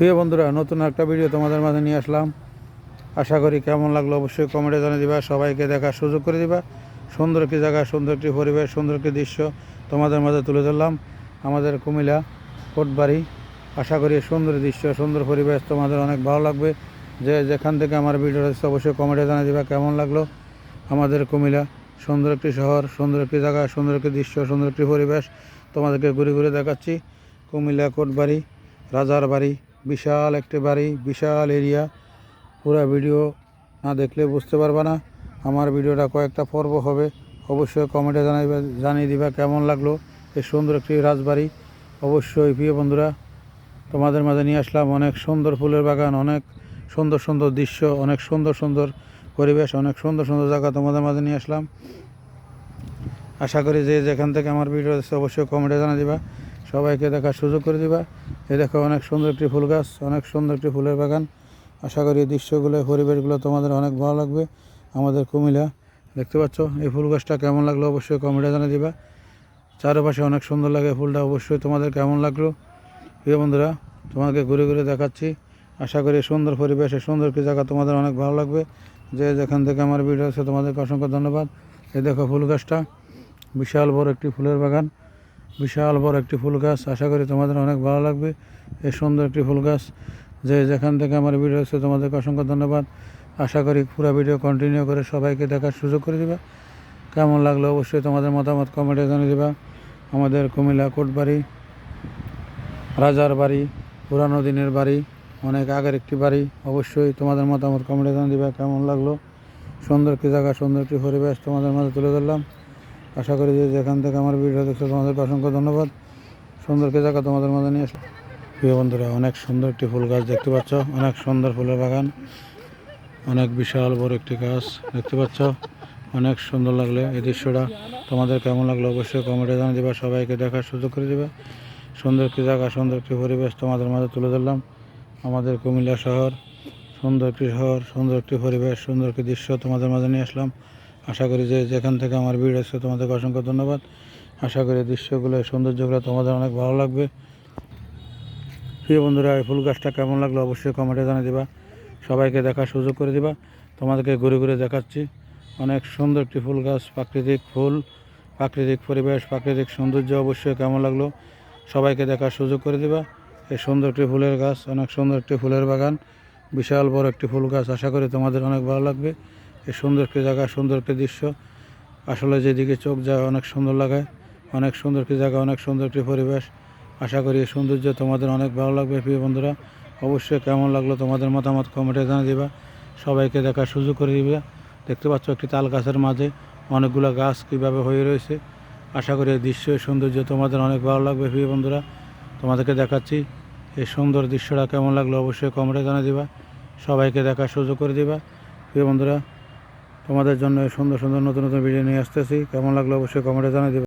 প্রিয় বন্ধুরা, নতুন একটা ভিডিও তোমাদের মাঝে নিয়ে আসলাম। আশা করি কেমন লাগল অবশ্যই কমেন্টে জানিয়ে দিবা, সবাইকে দেখার সুযোগ করে দিবা। সুন্দর একটি জায়গা, সুন্দর একটি পরিবেশ, সুন্দর একটি দৃশ্য তোমাদের মাঝে তুলে ধরলাম। আমাদের কুমিল্লা, কোটবাড়ি, আশা করি সুন্দর দৃশ্য, সুন্দর পরিবেশ তোমাদের অনেক ভালো লাগবে। যে যেখান থেকে আমার ভিডিও হচ্ছে অবশ্যই কমেন্টে জানিয়ে দিবা কেমন লাগল। আমাদের কুমিল্লা, সুন্দর একটি শহর, সুন্দর একটি জায়গা, সুন্দর একটি দৃশ্য, সুন্দর একটি পরিবেশ তোমাদেরকে ঘুরে ঘুরে দেখাচ্ছি। কুমিল্লা, কোটবাড়ি, রাজার বাড়ি বিশাল একটি বাড়ি, বিশাল এরিয়া পুরা ভিডিও না দেখলে বুঝতে পারবে না। আমার ভিডিওটা কয়েকটা পর্ব হবে। অবশ্যই কমেন্টে জানাইবে, জানিয়ে দিবা কেমন লাগল এই সুন্দর একটি রাজবাড়ি। অবশ্যই প্রিয় বন্ধুরা, তোমাদের মাঝে নিয়ে আসলাম অনেক সুন্দর ফুলের বাগান, অনেক সুন্দর সুন্দর দৃশ্য, অনেক সুন্দর সুন্দর পরিবেশ, অনেক সুন্দর সুন্দর জায়গা তোমাদের মাঝে নিয়ে আসলাম। আশা করি যে যেখান থেকে আমার ভিডিও আছে অবশ্যই কমেন্টে জানা দিবা। সবাইকে দেখার সুযোগ করে দিবা। এই দেখো অনেক সুন্দর একটি ফুল গাছ, অনেক সুন্দর একটি ফুলের বাগান। আশা করি এই দৃশ্যগুলো, পরিবেশগুলো তোমাদের অনেক ভালো লাগবে। আমাদের কুমিল্লা, দেখতে পাচ্ছ? এই ফুল গাছটা কেমন লাগল অবশ্যই কমেন্টে জানা দিবা। চারপাশে অনেক সুন্দর লাগে ফুলটা, অবশ্যই তোমাদের কেমন লাগল? প্রিয় বন্ধুরা, তোমাকে ঘুরে ঘুরে দেখাচ্ছি। আশা করি সুন্দর পরিবেশে সুন্দর একটি জায়গা তোমাদের অনেক ভালো লাগবে। যে যেখান থেকে আমার ভিডিও আছে তোমাদেরকে অসংখ্য ধন্যবাদ। এই দেখো ফুল গাছটা, বিশাল বড় একটি ফুলের বাগান। বিশাল বড় একটি ফুল গাছ। আশা করি তোমাদের অনেক ভালো লাগবে। এই সুন্দর একটি ফুল গাছ। যে যেখান থেকে আমার ভিডিও আছে তোমাদেরকে অসংখ্য ধন্যবাদ। আশা করি পুরো ভিডিও কন্টিনিউ করে সবাইকে দেখার সুযোগ করে দিবা। কেমন লাগল অবশ্যই তোমাদের মতামত কমেন্টে জানিয়ে দিবা। আমাদের কুমিল্লা কোটবাড়ি, রাজার বাড়ি, পুরানো দিনের বাড়ি, অনেক আগের একটি বাড়ি। অবশ্যই তোমাদের মতামত কমেন্টে জানিয়ে দিবা, কেমন লাগল? সুন্দর একটি জায়গা, সুন্দর একটি পরিবেশ তোমাদের মাঝে তুলে ধরলাম। আশা করি যে যেখান থেকে আমার ভিডিও দেখছ তোমাদেরকে অসংখ্য ধন্যবাদ। সুন্দর একটি জায়গা তোমাদের মাঝে নিয়ে প্রিয় বন্ধুরা, অনেক সুন্দর একটি ফুল গাছ দেখতে পাচ্ছ। অনেক সুন্দর ফুলের বাগান। অনেক বিশাল বড় একটি গাছ দেখতে পাচ্ছ। অনেক সুন্দর লাগলে এই দৃশ্যটা তোমাদের কেমন লাগল অবশ্যই কমেন্টে জানিয়ে দেবা, সবাইকে দেখার সুযোগ করে দেবে। সুন্দর একটি জায়গা, সুন্দর একটি পরিবেশ তোমাদের মাঝে তুলে ধরলাম। আমাদের কুমিল্লা শহর, সুন্দর একটি শহর, সুন্দর একটি পরিবেশ, সুন্দর একটি দৃশ্য তোমাদের মাঝে নিয়ে আসলাম। আশা করি যে যেখান থেকে আমার ভিড় এসেছে তোমাদেরকে অসংখ্য ধন্যবাদ। আশা করি দৃশ্যগুলো সৌন্দর্যগুলো তোমাদের অনেক ভালো লাগবে। প্রিয় বন্ধুরা, এই ফুল গাছটা কেমন লাগল অবশ্যই কমেন্টে জানিয়ে দিবা। সবাইকে দেখার সুযোগ করে দিবা। তোমাদেরকে ঘুরে ঘুরে দেখাচ্ছি। অনেক সুন্দর একটি ফুল গাছ, প্রাকৃতিক ফুল, প্রাকৃতিক পরিবেশ, প্রাকৃতিক সৌন্দর্য অবশ্যই কেমন লাগল সবাইকে দেখার সুযোগ করে দিবা। এই সুন্দর একটি ফুলের গাছ, অনেক সুন্দর একটি ফুলের বাগান, বিশাল বড় একটি ফুল গাছ, আশা করি তোমাদের অনেক ভালো লাগবে। এই সুন্দর একটি জায়গা সুন্দর একটি দৃশ্য। আসলে যেদিকে চোখ যায় অনেক সুন্দর লাগে, অনেক সুন্দর কি জায়গা, অনেক সুন্দর একটি পরিবেশ। আশা করি এই সৌন্দর্য তোমাদের অনেক ভালো লাগবে, প্রিয় বন্ধুরা। অবশ্যই কেমন লাগল তোমাদের মতামত কমেন্টে জানিয়ে দিবা। সবাইকে দেখার সুযোগ করে দিবে। দেখতে পাচ্ছ একটি তাল গাছের মাঝে অনেকগুলো গাছ কীভাবে হয়ে রয়েছে। আশা করি এই দৃশ্য সৌন্দর্য তোমাদের অনেক ভালো লাগবে, প্রিয় বন্ধুরা। তোমাদেরকে দেখাচ্ছি এই সুন্দর দৃশ্যটা কেমন লাগল অবশ্যই কমেন্টে জানিয়ে দিবা। সবাইকে দেখার সুযোগ করে দিবা। প্রিয় বন্ধুরা তোমাদের জন্য সুন্দর সুন্দর নতুন নতুন ভিডিও নিয়ে আসতেছি। কেমন লাগল অবশ্যই কমেন্টে জানিয়ে দিবা।